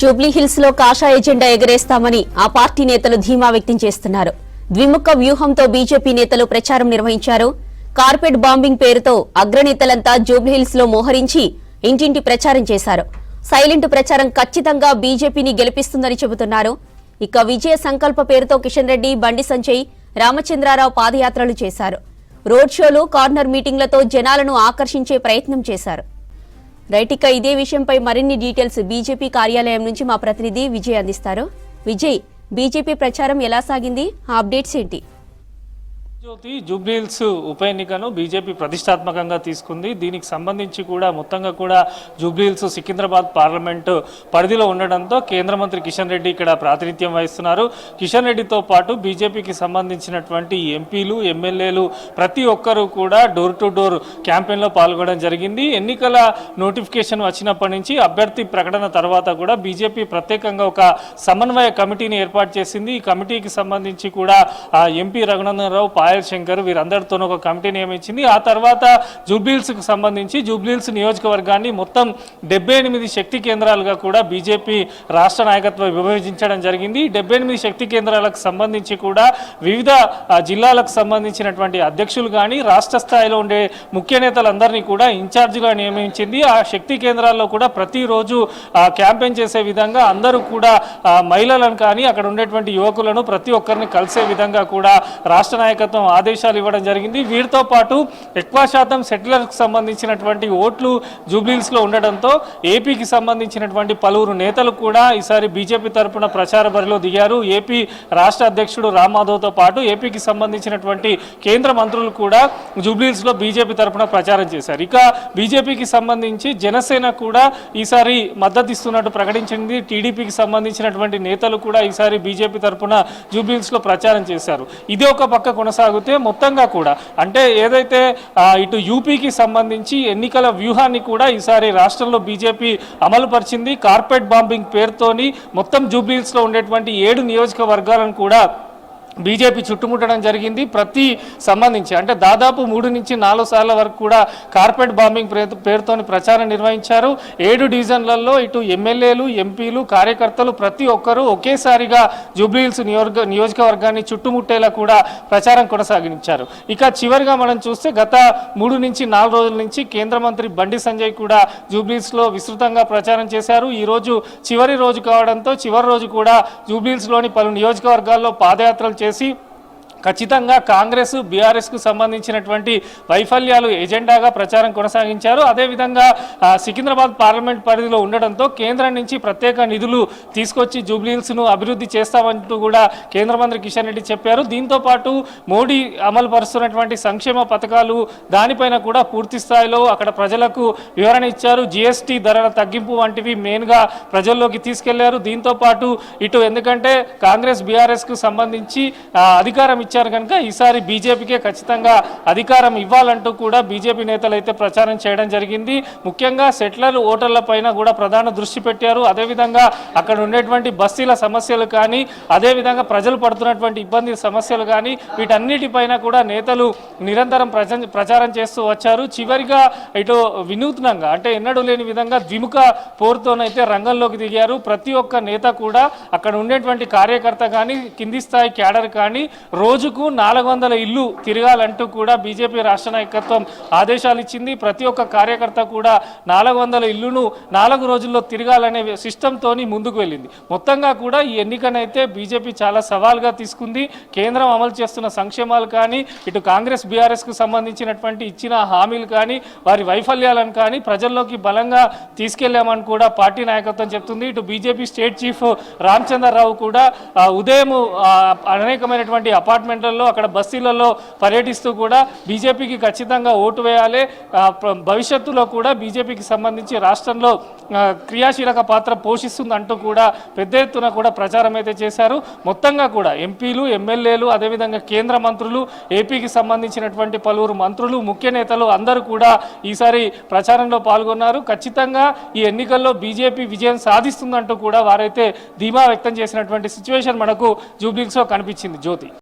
జూబ్లీహిల్స్లో కాషాయ ఎజెండా ఎగరేస్తామని ఆ పార్టీ నేతలు ధీమా వ్యక్తం చేస్తున్నారు. ద్విముఖ వ్యూహంతో బీజేపీ నేతలు ప్రచారం నిర్వహించారు. కార్పెట్ బాంబింగ్ పేరుతో అగ్రనేతలంతా జూబ్లీహిల్స్లో మోహరించి ఇంటింటి ప్రచారం చేశారు. సైలెంట్ ప్రచారం ఖచ్చితంగా బీజేపీని గెలిపిస్తుందని చెబుతున్నారు. ఇక విజయ సంకల్ప పేరుతో కిషన్ రెడ్డి బండి సంజయ్ రామచంద్రారావు పాదయాత్రలు చేశారు. రోడ్ షోలు కార్నర్ మీటింగ్లతో జనాలను ఆకర్షించే ప్రయత్నం చేశారు. రైట్ ఇక ఇదే విషయంపై మరిన్ని డీటెయిల్స్ బీజేపీ కార్యాలయం నుంచి మా ప్రతినిధి విజయ్ అందిస్తారు. విజయ్ బీజేపీ ప్రచారం ఎలా సాగింది? ఆ అప్డేట్స్ ఏంటి? జ్యోతి జూబ్లీహిల్స్ ఉప ఎన్నికను బీజేపీ ప్రతిష్టాత్మకంగా తీసుకుంది. దీనికి సంబంధించి కూడా మొత్తంగా కూడా జూబ్లీహిల్స్ సికింద్రాబాద్ పార్లమెంటు పరిధిలో ఉండడంతో కేంద్ర మంత్రి కిషన్ రెడ్డి ఇక్కడ ప్రాతినిధ్యం వహిస్తున్నారు. కిషన్ రెడ్డితో పాటు బీజేపీకి సంబంధించినటువంటి ఎంపీలు ఎమ్మెల్యేలు ప్రతి ఒక్కరూ కూడా డోర్ టు డోర్ క్యాంపెయిన్లో పాల్గొనడం జరిగింది. ఎన్నికల నోటిఫికేషన్ వచ్చినప్పటి నుంచి అభ్యర్థి ప్రకటన తర్వాత కూడా బీజేపీ ప్రత్యేకంగా ఒక సమన్వయ కమిటీని ఏర్పాటు చేసింది. ఈ కమిటీకి సంబంధించి కూడా ఎంపీ రఘునందనరావు రావు రాయల్ శంకర్ వీరందరితో ఒక కమిటీ నియమించింది. ఆ తర్వాత జూబ్లీహిల్స్కి సంబంధించి జూబ్లీహిల్స్ నియోజకవర్గాన్ని మొత్తం డెబ్బై ఎనిమిది శక్తి కేంద్రాలుగా కూడా బీజేపీ రాష్ట్ర నాయకత్వం విభజించడం జరిగింది. డెబ్బై ఎనిమిది శక్తి కేంద్రాలకు సంబంధించి కూడా వివిధ జిల్లాలకు సంబంధించినటువంటి అధ్యక్షులు కానీ రాష్ట్ర స్థాయిలో ఉండే ముఖ్య నేతలందరినీ కూడా ఇన్ఛార్జిగా నియమించింది. ఆ శక్తి కేంద్రాల్లో కూడా ప్రతిరోజు క్యాంపెయిన్ చేసే విధంగా అందరూ కూడా మహిళలను కానీ అక్కడ ఉండేటువంటి యువకులను ప్రతి ఒక్కరిని కలిసే విధంగా కూడా రాష్ట్ర నాయకత్వం ఆదేశాలు ఇవ్వడం జరిగింది. వీరితో పాటు ఎక్కువ శాతం సెటిలర్కి సంబంధించినటువంటి ఓట్లు జూబ్లీస్లో ఉండడంతో ఏపీకి సంబంధించినటువంటి పలువురు నేతలు కూడా ఈసారి బీజేపీ తరపున ప్రచార బరిలో దిగారు. ఏపీ రాష్ట్ర అధ్యక్షుడు రామ్ మాధవ్తో పాటు ఏపీకి సంబంధించినటువంటి కేంద్ర మంత్రులు కూడా జూబ్లీస్లో బీజేపీ తరఫున ప్రచారం చేశారు. ఇక బీజేపీకి సంబంధించి జనసేన కూడా ఈసారి మద్దతు ఇస్తున్నట్టు ప్రకటించింది. టీడీపీకి సంబంధించినటువంటి నేతలు కూడా ఈసారి బీజేపీ తరఫున జూబ్లీస్లో ప్రచారం చేశారు. ఇది ఒక పక్క కొనసాగితే మొత్తంగా కూడా. అంటే ఏదైతే ఇటు యూపీకి సంబంధించి ఎన్నికల వ్యూహాన్ని కూడా ఈసారి రాష్ట్రంలో బీజేపీ అమలు పరిచింది కార్పెట్ బాంబింగ్ పేరుతోని మొత్తం జూబ్లీహిల్స్లో ఉండేటువంటి ఏడు నియోజకవర్గాలను కూడా బీజేపీ చుట్టుముట్టడం జరిగింది. ప్రతి సంబంధించి అంటే దాదాపు మూడు నుంచి నాలుగు సార్ల వరకు కూడా కార్పెట్ బాంబింగ్ పేరు- పేరుతోని ప్రచారం నిర్వహించారు. ఏడు డివిజన్లలో ఇటు ఎమ్మెల్యేలు ఎంపీలు కార్యకర్తలు ప్రతి ఒక్కరూ ఒకేసారిగా జూబ్లీహిల్స్ నియోజక నియోజకవర్గాన్ని చుట్టుముట్టేలా కూడా ప్రచారం కొనసాగించారు. ఇక చివరిగా మనం చూస్తే గత మూడు నుంచి నాలుగు రోజుల నుంచి కేంద్ర మంత్రి బండి సంజయ్ కూడా జూబ్లీహిల్స్లో విస్తృతంగా ప్రచారం చేశారు. ఈరోజు చివరి రోజు కావడంతో చివరి రోజు కూడా జూబ్లీహిల్స్లోని పలు నియోజకవర్గాల్లో పాదయాత్రలు చేసి ఖచ్చితంగా కాంగ్రెస్ బీఆర్ఎస్కు సంబంధించినటువంటి వైఫల్యాలు ఎజెండాగా ప్రచారం కొనసాగించారు. అదేవిధంగా సికింద్రాబాద్ పార్లమెంట్ పరిధిలో ఉండడంతో కేంద్రం నుంచి ప్రత్యేక నిధులు తీసుకొచ్చి జూబ్లీహిల్స్ను అభివృద్ధి చేస్తామంటూ కూడా కేంద్ర మంత్రి కిషన్ రెడ్డి చెప్పారు. దీంతో పాటు మోడీ అమలు పరుస్తున్నటువంటి సంక్షేమ పథకాలు దానిపైన కూడా పూర్తి స్థాయిలో అక్కడ ప్రజలకు వివరణ ఇచ్చారు. జిఎస్టీ ధరల తగ్గింపు వంటివి మెయిన్గా ప్రజల్లోకి తీసుకెళ్ళారు. దీంతో పాటు ఇటు ఎందుకంటే కాంగ్రెస్ బీఆర్ఎస్కు సంబంధించి అధికారం ఇచ్చారు కనుక ఈసారి బీజేపీకే ఖచ్చితంగా అధికారం ఇవ్వాలంటూ కూడా బీజేపీ నేతలు అయితే ప్రచారం చేయడం జరిగింది. ముఖ్యంగా సెటిలర్ ఓటర్ల పైన కూడా ప్రధాన దృష్టి పెట్టారు. అదేవిధంగా అక్కడ ఉండేటువంటి బస్తీల సమస్యలు కానీ అదేవిధంగా ప్రజలు పడుతున్నటువంటి ఇబ్బంది సమస్యలు కానీ వీటన్నిటిపైన కూడా నేతలు నిరంతరం ప్రచ- ప్రచారం చేస్తూ వచ్చారు. చివరిగా ఇటు వినూత్నంగా అంటే ఎన్నడూ లేని విధంగా ద్విముఖ పోరుతోనైతే రంగంలోకి దిగారు. ప్రతి ఒక్క నేత కూడా అక్కడ ఉండేటువంటి కార్యకర్త కానీ కింది స్థాయి క్యాడర్ కానీ రోజు రోజుకు నాలుగు వందల ఇల్లు తిరగాలంటూ కూడా బీజేపీ రాష్ట్ర నాయకత్వం ఆదేశాలు ఇచ్చింది. ప్రతి ఒక్క కార్యకర్త కూడా నాలుగు వందల ఇల్లును నాలుగు రోజుల్లో తిరగాలనే సిస్టంతోని ముందుకు వెళ్ళింది. మొత్తంగా కూడా ఈ ఎన్నికనైతే బీజేపీ చాలా సవాల్గా తీసుకుంది. కేంద్రం అమలు చేస్తున్న సంక్షేమాలు కానీ ఇటు కాంగ్రెస్ బీఆర్ఎస్కు సంబంధించినటువంటి ఇచ్చిన హామీలు కానీ వారి వైఫల్యాలను కానీ ప్రజల్లోకి బలంగా తీసుకెళ్ళామని కూడా పార్టీ నాయకత్వం చెప్తుంది. ఇటు బీజేపీ స్టేట్ చీఫ్ రామచంద్రరావు కూడా ఉదయం అనేకమైనటువంటి అపార్ట్మెంట్ అపార్ట్మెంట్లలో అక్కడ బస్తీలలో పర్యటిస్తూ కూడా బీజేపీకి ఖచ్చితంగా ఓటు వేయాలి. భవిష్యత్తులో కూడా బీజేపీకి సంబంధించి రాష్ట్రంలో క్రియాశీలక పాత్ర పోషిస్తుందంటూ కూడా పెద్ద ఎత్తున కూడా ప్రచారం అయితే చేశారు. మొత్తంగా కూడా ఎంపీలు ఎమ్మెల్యేలు అదేవిధంగా కేంద్ర మంత్రులు ఏపీకి సంబంధించినటువంటి పలువురు మంత్రులు ముఖ్య నేతలు అందరూ కూడా ఈసారి ప్రచారంలో పాల్గొన్నారు. ఖచ్చితంగా ఈ ఎన్నికల్లో బీజేపీ విజయం సాధిస్తుందంటూ కూడా వారైతే ధీమా వ్యక్తం చేసినటువంటి సిచ్యువేషన్ మనకు జూబ్లీస్లో కనిపించింది. జ్యోతి